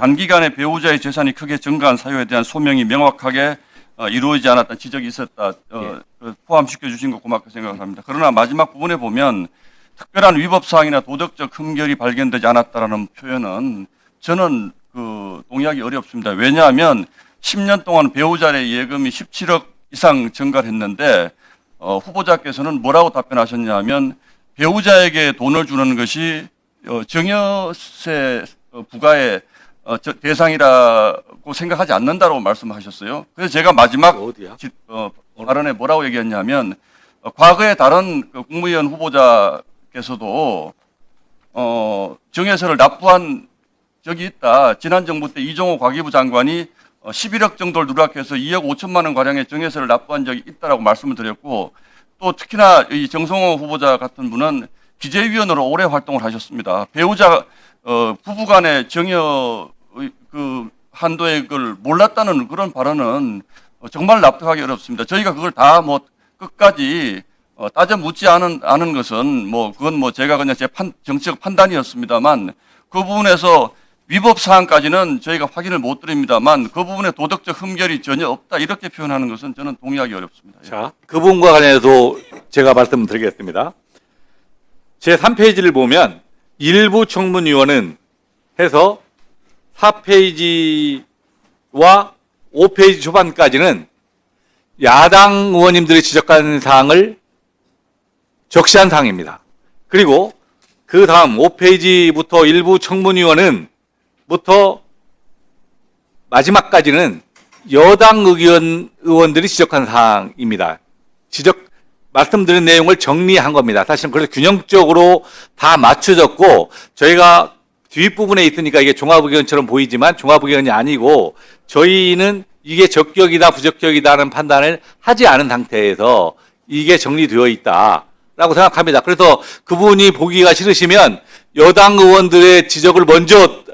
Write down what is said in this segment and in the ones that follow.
단기간에 배우자의 재산이 크게 증가한 사유에 대한 소명이 명확하게 어, 이루어지지 않았다는 지적이 있었다. 어, 그 포함시켜 주신 거 고맙게 생각합니다. 그러나 마지막 부분에 보면 특별한 위법 사항이나 도덕적 흠결이 발견되지 않았다라는 표현은 저는 그 동의하기 어렵습니다. 왜냐하면 10년 동안 배우자의 예금이 17억 이상 증가를 했는데 어, 후보자께서는 뭐라고 답변하셨냐면 배우자에게 돈을 주는 것이 어, 증여세 어, 부과의 어, 저- 대상이라고 생각하지 않는다고 말씀하셨어요. 그래서 제가 마지막 어디야? 지- 어, 발언에 뭐라고 얘기했냐면 어, 과거에 다른 그 국무위원 후보자께서도 어, 증여세를 납부한 적이 있다. 지난 정부 때 이종호 과기부 장관이 어, 11억 정도를 누락해서 2억 5천만 원 가량의 증여세를 납부한 적이 있다라고 말씀을 드렸고 또 특히나 이 정성호 후보자 같은 분은 기재위원으로 오래 활동을 하셨습니다. 배우자 어, 부부간의 그 한도액을 몰랐다는 그런 발언은 어, 정말 납득하기 어렵습니다. 저희가 그걸 다 뭐 끝까지 어, 따져 묻지 않은, 않은 것은 뭐 그건 뭐 제가 그냥 제 판, 정치적 판단이었습니다만 그 부분에서 위법 사항까지는 저희가 확인을 못 드립니다만 그 부분에 도덕적 흠결이 전혀 없다 이렇게 표현하는 것은 저는 동의하기 어렵습니다. 예. 자, 그 부분과 관련해서 제가 말씀드리겠습니다. 제 3페이지를 보면 일부 청문위원은 해서 4페이지와 5페이지 초반까지는 야당 의원님들이 지적한 사항을 적시한 사항입니다. 그리고 그 다음 5페이지부터 일부 청문위원은 부터 마지막까지는 여당 의견 의원들이 지적한 사항입니다. 지적 말씀드린 내용을 정리한 겁니다. 사실은 그래서 균형적으로 다 맞춰졌고 저희가 뒷부분에 있으니까 이게 종합의견처럼 보이지만 종합의견이 아니고 저희는 이게 적격이다 부적격이다 하는 판단을 하지 않은 상태에서 이게 정리되어 있다라고 생각합니다. 그래서 그분이 보기가 싫으시면 여당 의원들의 지적을 먼저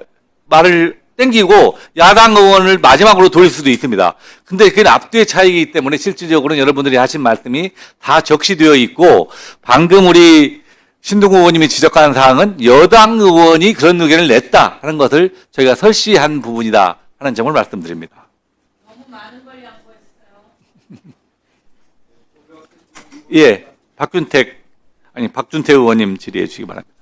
말을 땡기고 야당 의원을 마지막으로 돌릴 수도 있습니다. 근데 그건 앞뒤의 차이이기 때문에 실질적으로는 여러분들이 하신 말씀이 다 적시되어 있고 방금 우리 신동 의원님이 지적한 사항은 여당 의원이 그런 의견을 냈다 하는 것을 저희가 설시한 부분이다 하는 점을 말씀드립니다. 너무 많은 걸 양보했어요. 예, 박준택 아니 박준태 의원님 질의해 주시기 바랍니다.